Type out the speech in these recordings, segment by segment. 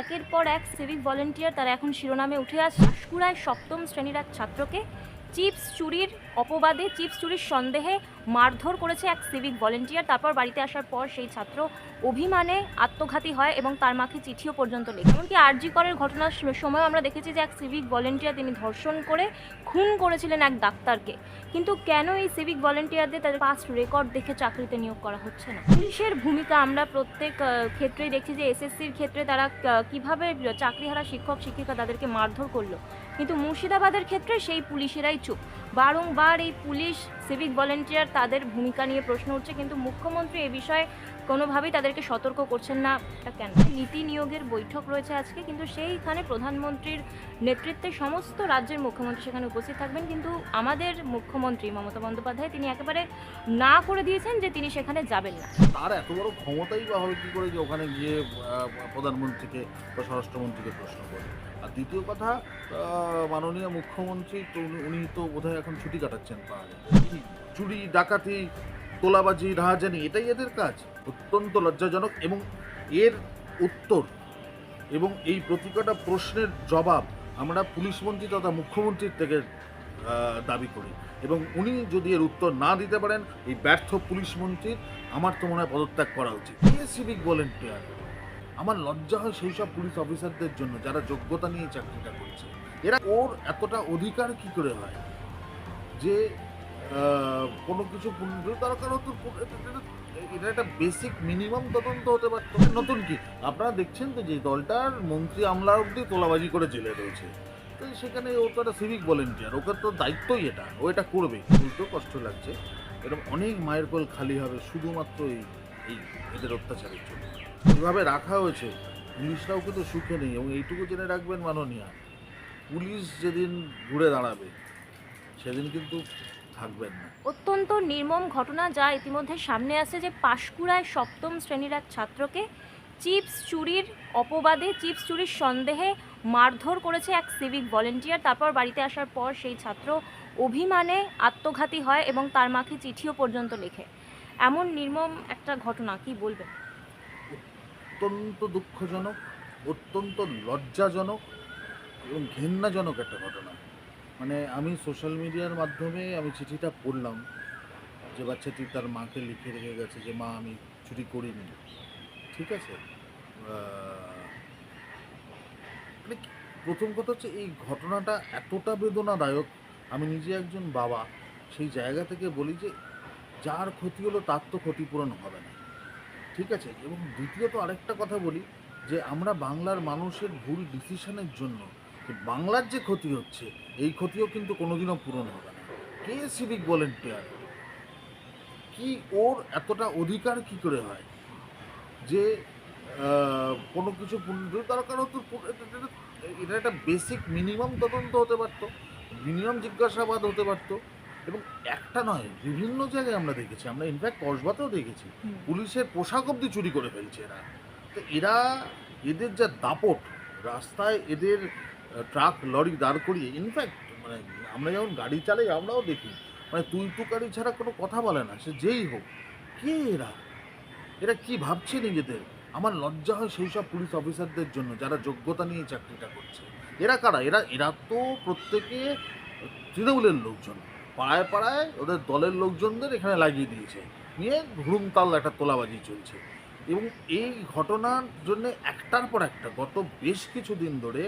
একের পর এক সিভিক ভলেন্টিয়ার তারা এখন শিরোনামে উঠে আসছে। পাঁশকুড়ায় সপ্তম শ্রেণির এক ছাত্রকে চিপস চুরির অপবাদে, চিপস চুরির সন্দেহে মারধর করেছে এক সিভিক ভলেন্টিয়ার। তারপর বাড়িতে আসার পর সেই ছাত্র অভিমানে আত্মঘাতী হয় এবং তার মাকে চিঠিও পর্যন্ত লেখে। এমনকি আরজি করের ঘটনার সময় আমরা দেখেছি যে এক সিভিক ভলেন্টিয়ার তিনি ধর্ষণ করে, খুন করেছিলেন এক ডাক্তারকে। কিন্তু কেন এই সিভিক ভলেন্টিয়ারদের তাদের পাস্ট রেকর্ড দেখে চাকরিতে নিয়োগ করা হচ্ছে না? পুলিশের ভূমিকা আমরা প্রত্যেক ক্ষেত্রেই দেখছি যে এসএসসির ক্ষেত্রে তারা কীভাবে চাকরিহারা শিক্ষক, শিক্ষিকা তাদেরকে মারধর করল। কিন্তু মুর্শিদাবাদের ক্ষেত্রে সেই পুলিশেরাই চুপ। বারংবার এই পুলিশ সিভিক ভলেন্টিয়ার তাদের ভূমিকা নিয়ে প্রশ্ন উঠছে, কিন্তু মুখ্যমন্ত্রী এ বিষয়ে কোনোভাবেই তাদেরকে সতর্ক করছেন না। কেন? নীতি নিয়োগের বৈঠক রয়েছে আজকে, কিন্তু সেইখানে প্রধানমন্ত্রীর নেতৃত্বে সমস্ত রাজ্যের মুখ্যমন্ত্রী সেখানে উপস্থিত থাকবেন। কিন্তু আমাদের মুখ্যমন্ত্রী মমতা বন্দ্যোপাধ্যায়, তিনি একেবারে না করে দিয়েছেন যে তিনি সেখানে যাবেন না। তার এত বড় ক্ষমতাই বা হবে কী করে যে ওখানে গিয়ে প্রধানমন্ত্রীকে বা স্বরাষ্ট্রমন্ত্রীকে প্রশ্ন করে? আর দ্বিতীয় কথা মাননীয় মুখ্যমন্ত্রী উনি- তো বোধহয় এখন ছুটি কাটাচ্ছেন পাহাড়ে। কি চুরি, ডাকাতি, তোলাবাজি, রাহাজানি, এটাই এদের কাজ। অত্যন্ত লজ্জাজনক এবং এর উত্তর এবং এই প্রতিকটা প্রশ্নের জবাব আমরা পুলিশ মন্ত্রী তথা মুখ্যমন্ত্রীর থেকে দাবি করি। এবং উনি যদি এর উত্তর না দিতে পারেন, এই ব্যর্থ পুলিশ মন্ত্রীর আমার তো মনে হয় পদত্যাগ করা উচিত। কে সিভিক ভলেন্টিয়ার? আমার লজ্জা হয় সেই সব পুলিশ অফিসারদের জন্য যারা যোগ্যতা নিয়ে চাকরিটা করছে। এরা ওর এতটা অধিকার কি করে হয়? যে কোনো কিছু তার কারণ তো এটা- একটা বেসিক মিনিমাম তদন্ত হতে পারত নতুন কি? আপনারা দেখছেন তো যে দলটার মন্ত্রী আমলা অব্দি তোলাবাজি করে জেলে রয়েছে। তো সেখানে ও তো একটা সিভিক ভলেন্টিয়ার ওকে তো দায়িত্বই এটা, ও এটা করবে। বুঝতেও কষ্ট লাগছে। এরকম অনেক মায়ের কোল খালি হবে শুধুমাত্র এই এই এদের অত্যাচারের জন্য। যেভাবে রাখা হয়েছে, পুলিশরাও কিন্তু সুখে নেই এবং এইটুকু জেনে রাখবেন মাননীয়া, পুলিশ যেদিন ঘুরে দাঁড়াবে, সেদিন কিন্তু থাকবেন না। অত্যন্ত নির্মম ঘটনা যা ইতিমধ্যে সামনে আসে যে পাশকুড়ায় সপ্তম শ্রেণির এক ছাত্রকে চিপস চুরির অপবাদে চিপস চুরির সন্দেহে মারধর করেছে এক সিভিক ভলেন্টিয়ার। তারপর বাড়িতে আসার পর সেই ছাত্র অভিমানে আত্মঘাতী হয় এবং তার মাকে চিঠিও পর্যন্ত লেখে। এমন নির্মম একটা ঘটনা কি বলবেন? অত্যন্ত দুঃখজনক অত্যন্ত লজ্জাজনক এবং ঘেন্নাজনক একটা ঘটনা। মানে আমি সোশ্যাল মিডিয়ার মাধ্যমে আমি চিঠিটা পড়লাম যে বাচ্চাটি তার মাকে লিখে রেখে গেছে যে, মা, আমি চুরি করিনি। ঠিক আছে? মানে প্রথম কথা হচ্ছে এই ঘটনাটা এতটা বেদনাদায়ক, আমি নিজে একজন বাবা, সেই জায়গা থেকে বলি যে, যার ক্ষতি হলো তার তো ক্ষতিপূরণ হবে না। ঠিক আছে? এবং দ্বিতীয়ত আরেকটা কথা বলি যে, আমরা বাংলার মানুষের ভুল ডিসিশনের জন্য বাংলার যে ক্ষতি হচ্ছে এই ক্ষতিও কিন্তু কোনোদিনও পূরণ হবে না। কে সিভিক ভলেন্টিয়ার কি ওর এতটা অধিকার কি করে হয়? যে কোনো কিছু পুনরুদ্ধার কারণ তো এটা- একটা বেসিক মিনিমাম তদন্ত হতে পারতো মিনিমাম জিজ্ঞাসাবাদ হতে পারতো এবং একটা নয় বিভিন্ন জায়গায় আমরা দেখেছি আমরা ইনফ্যাক্ট কসবাতেও দেখেছি পুলিশের পোশাক অবধি চুরি করে ফেলছে এরা। তো এরা এদের যা দাপট রাস্তায় এদের ট্রাক, লরি দাঁড় করিয়ে ইনফ্যাক্ট মানে আমরা যখন গাড়ি চালাই, আমরাও দেখি। মানে তুই তু গাড়ি ছাড়া কোনো কথা বলে না, সে যেই হোক। কে এরা? এরা কি ভাবছে নিজেদের? আমার লজ্জা হয় সেই সব পুলিশ অফিসারদের জন্য, যারা যোগ্যতা নিয়ে চাকরিটা করছে। এরা কারা? এরা এরা তো প্রত্যেকে তৃণমূলের লোকজন। পাড়ায় পাড়ায় ওদের দলের লোকজনদের এখানে লাগিয়ে দিয়েছে। নিয়ে হুড়ুমতাল একটা তোলাবাজি চলছে। এবং এই ঘটনার জন্য একটার পর একটা গত বেশ কিছু দিন ধরে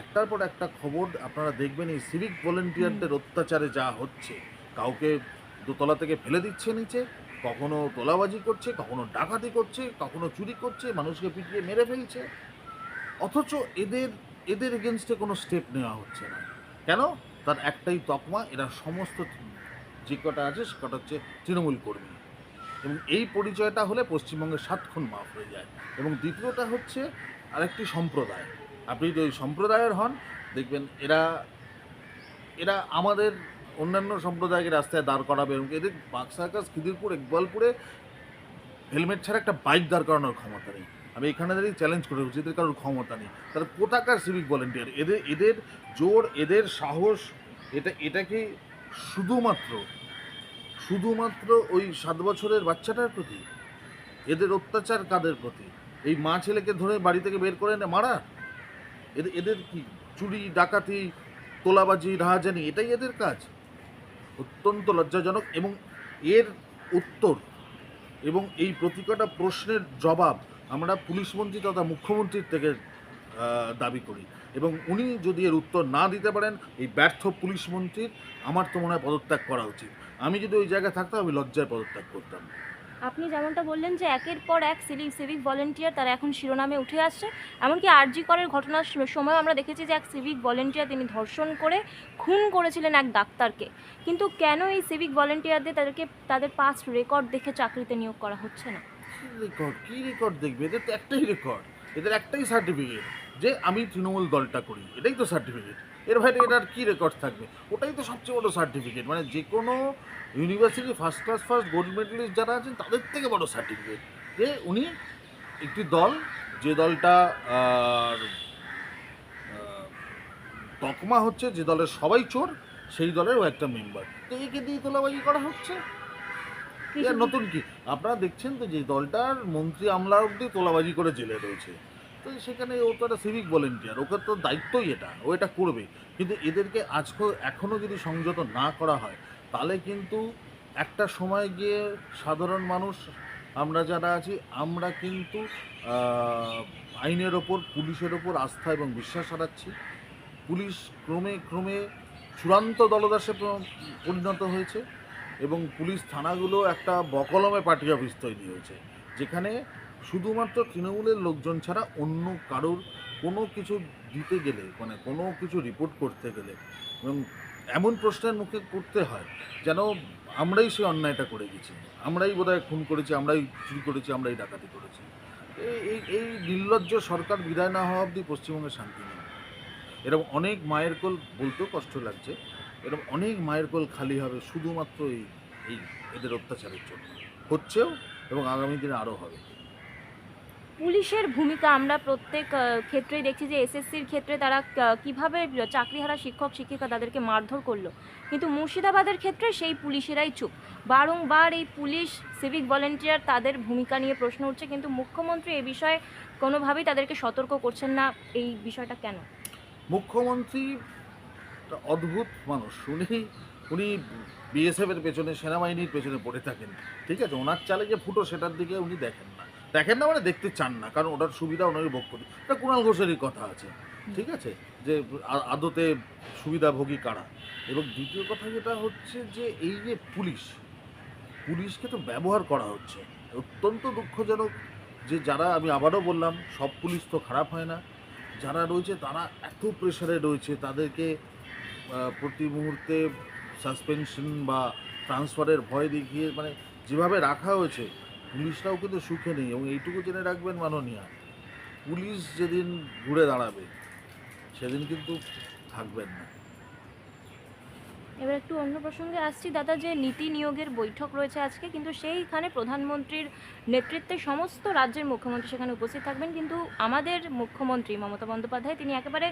একটার পর একটা খবর আপনারা দেখবেন এই সিভিক ভলেন্টিয়ারদের অত্যাচারে যা হচ্ছে। কাউকে দোতলা থেকে ফেলে দিচ্ছে নিচে কখনো তোলাবাজি করছে কখনো ডাকাতি করছে কখনো চুরি করছে মানুষকে পিটিয়ে মেরে ফেলছে। অথচ এদের এদের এগেনস্টে কোনো স্টেপ নেওয়া হচ্ছে না। কেন? তার একটাই তকমা এরা সমস্ত যে কটা আছে সে কটা হচ্ছে তৃণমূল কর্মী। এবং এই পরিচয়টা হলে পশ্চিমবঙ্গের সাতক্ষণ মাফ হয়ে যায়। এবং দ্বিতীয়টা হচ্ছে আরেকটি সম্প্রদায়। আপনি যদি সম্প্রদায়ের হন, দেখবেন এরা এরা আমাদের অন্যান্য সম্প্রদায়কে রাস্তায় দাঁড় করাবে এবং এদের বাক্সাকাস খিদিরপুর ইকবালপুরে হেলমেট ছাড়া একটা বাইক দাঁড় করানোর ক্ষমতা নেই। আমি এখানে দাঁড়িয়ে চ্যালেঞ্জ করে বলছি, এদের কারোর ক্ষমতা নেই। তাহলে কোথাকার সিভিক ভলেন্টিয়ার এদের এদের জোর, এদের সাহস, এটা এটা কি শুধুমাত্র শুধুমাত্র ওই সাত বছরের বাচ্চাটার প্রতি? এদের অত্যাচার কাদের প্রতি? এই মা ছেলেকে ধরে বাড়ি থেকে বের করে এনে মারা? এদের এদের কি চুরি, ডাকাতি, তোলাবাজি, রাহাজানি, এটাই এদের কাজ? অত্যন্ত লজ্জাজনক এবং এর উত্তর এবং এই প্রতিকটা প্রশ্নের জবাব আমরা পুলিশ মন্ত্রী তথা মুখ্যমন্ত্রীর থেকে দাবি করি। এবং উনি যদি এর উত্তর না দিতে পারেন, এই ব্যর্থ পুলিশ মন্ত্রীর আমার তো মনে হয় পদত্যাগ করা উচিত। আমি যদি ওই জায়গায় থাকতাম আমি লজ্জায় পদত্যাগ করতাম। আপনি যেমনটা বললেন যে একের পর এক সিভিক সিভিক ভলেন্টিয়ার তারা এখন শিরোনামে উঠে আসছে। এমনকি আরজি করের ঘটনার সময় আমরা দেখেছি যে এক সিভিক ভলেন্টিয়ার তিনি ধর্ষণ করে খুন করেছিলেন এক ডাক্তারকে। কিন্তু কেন এই সিভিক ভলেন্টিয়ারদের তাদেরকে তাদের পাস্ট রেকর্ড দেখে চাকরিতে নিয়োগ করা হচ্ছে না? রেকর্ড কী রেকর্ড দেখবে? এদের তো একটাই রেকর্ড এদের একটাই সার্টিফিকেট যে আমি তৃণমূল দলটা করি। এটাই তো সার্টিফিকেট এর বাইরে এটার কী রেকর্ড থাকবে? ওটাই তো সবচেয়ে বড় সার্টিফিকেট মানে যে কোনো university first class first gold medalist যারা আছেন তাদের থেকে বড় সার্টিফিকেট যে উনি একটি দল যে দলটা আর, তকমা হচ্ছে যে দলের সবাই চোর সেই দলেরও একটা মেম্বার তো একে দিয়ে তোলাবাজি করা হচ্ছে। নতুন কি? আপনারা দেখছেন তো যে দলটার মন্ত্রী আমলা অব্দি তোলাবাজি করে জেলে রয়েছে। তো সেখানে ও তো একটা সিভিক ভলেন্টিয়ার ওকে তো দায়িত্বই এটা, ও এটা করবে। কিন্তু এদেরকে আজকে এখনও যদি সংযত না করা হয়, তাহলে কিন্তু একটা সময় গিয়ে সাধারণ মানুষ, আমরা যারা আছি, আমরা কিন্তু আইনের ওপর, পুলিশের ওপর আস্থা এবং বিশ্বাস হারাচ্ছি। পুলিশ ক্রমে ক্রমে চূড়ান্ত দলদাসে পরিণত হয়েছে এবং পুলিশ থানাগুলো একটা বকলমে পার্টি অফিস তৈরি হয়েছে, যেখানে শুধুমাত্র তৃণমূলের লোকজন ছাড়া অন্য কারোর কোনো কিছু দিতে গেলে মানে কোনো কিছু রিপোর্ট করতে গেলে, এবং এমন প্রশ্নের মুখে করতে হয় যেন আমরাই সেই অন্যায়টা করে গেছি। আমরাই বোধহয় খুন করেছি, আমরাই চুরি করেছি, আমরাই ডাকাতি করেছি। এই এই নির্লজ্জ সরকার বিদায় না হওয়া অবধি পশ্চিমবঙ্গে শান্তি নেই। এরকম অনেক মায়ের কোল বলতেও কষ্ট লাগছে এরকম অনেক মায়ের কোল খালি হবে শুধুমাত্র এই এই এদের অত্যাচারের জন্য। হচ্ছেও এবং আগামী দিনে আরও হবে। পুলিশের ভূমিকা আমরা প্রত্যেক ক্ষেত্রেই দেখছি যে এসএসসির ক্ষেত্রে তারা কীভাবে চাকরিহারা শিক্ষক, শিক্ষিকা তাদেরকে মারধর করল। কিন্তু মুর্শিদাবাদের ক্ষেত্রে সেই পুলিশেরাই চুপ। বারংবার এই পুলিশ সিভিক ভলেন্টিয়ার তাদের ভূমিকা নিয়ে প্রশ্ন উঠছে, কিন্তু মুখ্যমন্ত্রী এ বিষয়ে কোনোভাবেই তাদেরকে সতর্ক করছেন না। এই বিষয়টা কেন? মুখ্যমন্ত্রী অদ্ভুত মানুষ। উনি উনি বিএসএফের পেছনে, সেনাবাহিনীর পেছনে পড়ে থাকেন। ঠিক আছে? ওনার চালে যে ফুটো, সেটার দিকে উনি দেখেন না। দেখেন না মানে দেখতে চান না, কারণ ওটার সুবিধা ওনাকে ভোগ করতে। এটা কুণাল ঘোষেরই কথা আছে, ঠিক আছে? যে আদতে সুবিধাভোগী কারা? এবং দ্বিতীয় কথা যেটা হচ্ছে যে, এই যে পুলিশ, পুলিশকে তো ব্যবহার করা হচ্ছে। অত্যন্ত দুঃখজনক যে যারা, আমি আবারও বললাম, সব পুলিশ তো খারাপ হয় না। যারা রয়েছে, তারা এত প্রেশারে রয়েছে, তাদেরকে প্রতি মুহূর্তে সাসপেনশন বা ট্রান্সফারের ভয় দেখিয়ে মানে যেভাবে রাখা হয়েছে পুলিশরাও কিন্তু সুখে নেই এবং এইটুকু জেনে রাখবেন মাননীয়া, পুলিশ যেদিন ঘুরে দাঁড়াবে, সেদিন কিন্তু থাকবেন না। এবার একটু অন্য প্রসঙ্গে আসছি। দাদা, যে নীতি নিয়োগের বৈঠক রয়েছে আজকে, কিন্তু সেইখানে প্রধানমন্ত্রীর নেতৃত্বে সমস্ত রাজ্যের মুখ্যমন্ত্রী সেখানে উপস্থিত থাকবেন। কিন্তু আমাদের মুখ্যমন্ত্রী মমতা বন্দ্যোপাধ্যায়, তিনি একেবারে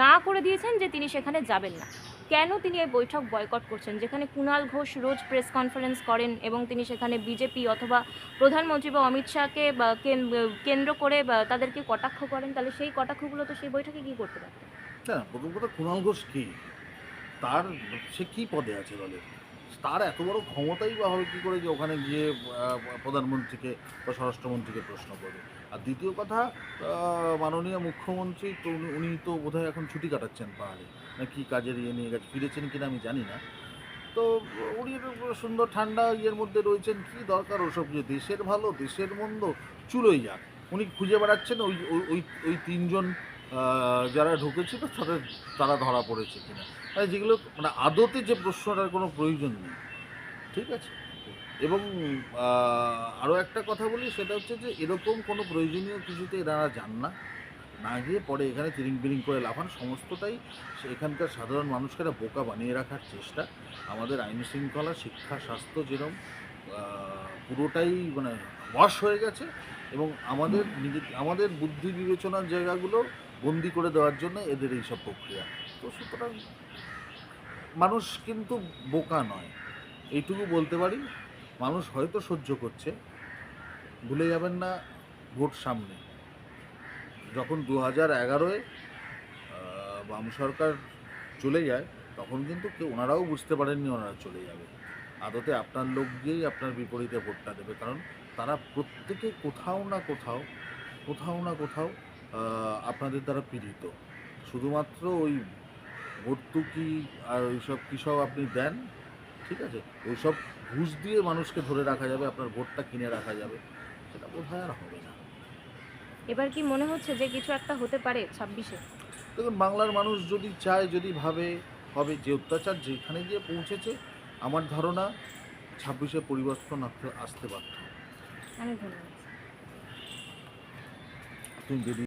না করে দিয়েছেন যে তিনি সেখানে যাবেন না। কেন তিনি এই বৈঠক বয়কট করছেন? যেখানে কুণাল ঘোষ রোজ প্রেস কনফারেন্স করেন এবং তিনি সেখানে বিজেপি অথবা প্রধানমন্ত্রী বা অমিত শাহকে কেন্দ্র করে তাদেরকে কটাক্ষ করেন? তাহলে সেই কটাক্ষগুলো তো সেই বৈঠকে কী করতে পারতেন? না প্রথম কথা কুণাল ঘোষ কি? তার, সে কি পদে আছে দলের? তার এত বড় ক্ষমতাই বা হবে কী করে যে ওখানে গিয়ে প্রধানমন্ত্রীকে বা স্বরাষ্ট্রমন্ত্রীকে প্রশ্ন করবে? আর দ্বিতীয় কথা মাননীয় মুখ্যমন্ত্রী তো উনি তো বোধহয় এখন ছুটি কাটাচ্ছেন পাহাড়ে। না কি কাজের ইয়ে নিয়ে গেছে, ফিরেছেন কিনা আমি জানি না। তো উনি সুন্দর ঠান্ডা ইয়ের মধ্যে রয়েছেন, কি দরকার ওসব যে দেশের ভালো, দেশের মন্দ, চুলোই যাক। উনি খুঁজে বেড়াচ্ছেন ওই, ওই- ওই তিনজন যারা ঢুকেছিল, তাদের, তারা ধরা পড়েছে কিনা। মানে যেগুলো মানে আদতে যে প্রশ্নটার কোনো প্রয়োজন নেই, ঠিক আছে? এবং আরও একটা কথা বলি, সেটা হচ্ছে যে এরকম কোনো প্রয়োজনীয় কিছুতে এনারা যান না। না গিয়ে পরে এখানে তিরিং বিরিং করে লাফান। সমস্তটাই এখানকার সাধারণ মানুষকে বোকা বানিয়ে রাখার চেষ্টা। আমাদের আইন শৃঙ্খলা, শিক্ষা, স্বাস্থ্য যেরকম পুরোটাই মানে বশ হয়ে গেছে এবং আমাদের নিজে আমাদের বুদ্ধি বিবেচনার জায়গাগুলো বন্দি করে দেওয়ার জন্য এদের এই সব প্রক্রিয়া। তো সুতরাং মানুষ কিন্তু বোকা নয়। এইটুকু বলতে পারি, মানুষ হয়তো সহ্য করছে। ভুলে যাবেন না, ভোট সামনে। যখন দু হাজার এগারোয় বাম সরকার চলে যায়, তখন কিন্তু কেউ, ওনারাও বুঝতে পারেননি ওনারা চলে যাবে। আদতে আপনার লোক গিয়েই আপনার বিপরীতে ভোটটা দেবে, কারণ তারা প্রত্যেকে কোথাও না কোথাও কোথাও না কোথাও আপনাদের দ্বারা পীড়িত। শুধুমাত্র ওই ভর্তুকি আর ওইসব সব আপনি দেন? ঠিক আছে? ওইসব ঘুষ দিয়ে মানুষকে ধরে রাখা যাবে, আপনার ভোটটা কিনে রাখা যাবে, সেটা বোধ হয় আর হবে না। এবার কি মনে হচ্ছে যে কিছু একটা হতে পারে ছাব্বিশে? দেখুন বাংলার মানুষ যদি চায় যদি ভাবে হবে যে অত্যাচার যেখানে গিয়ে পৌঁছেছে আমার ধারণা ছাব্বিশে পরিবর্তন আসতে আসতে পারত অনেক ধন্যবাদ। তুমি বেরিয়ে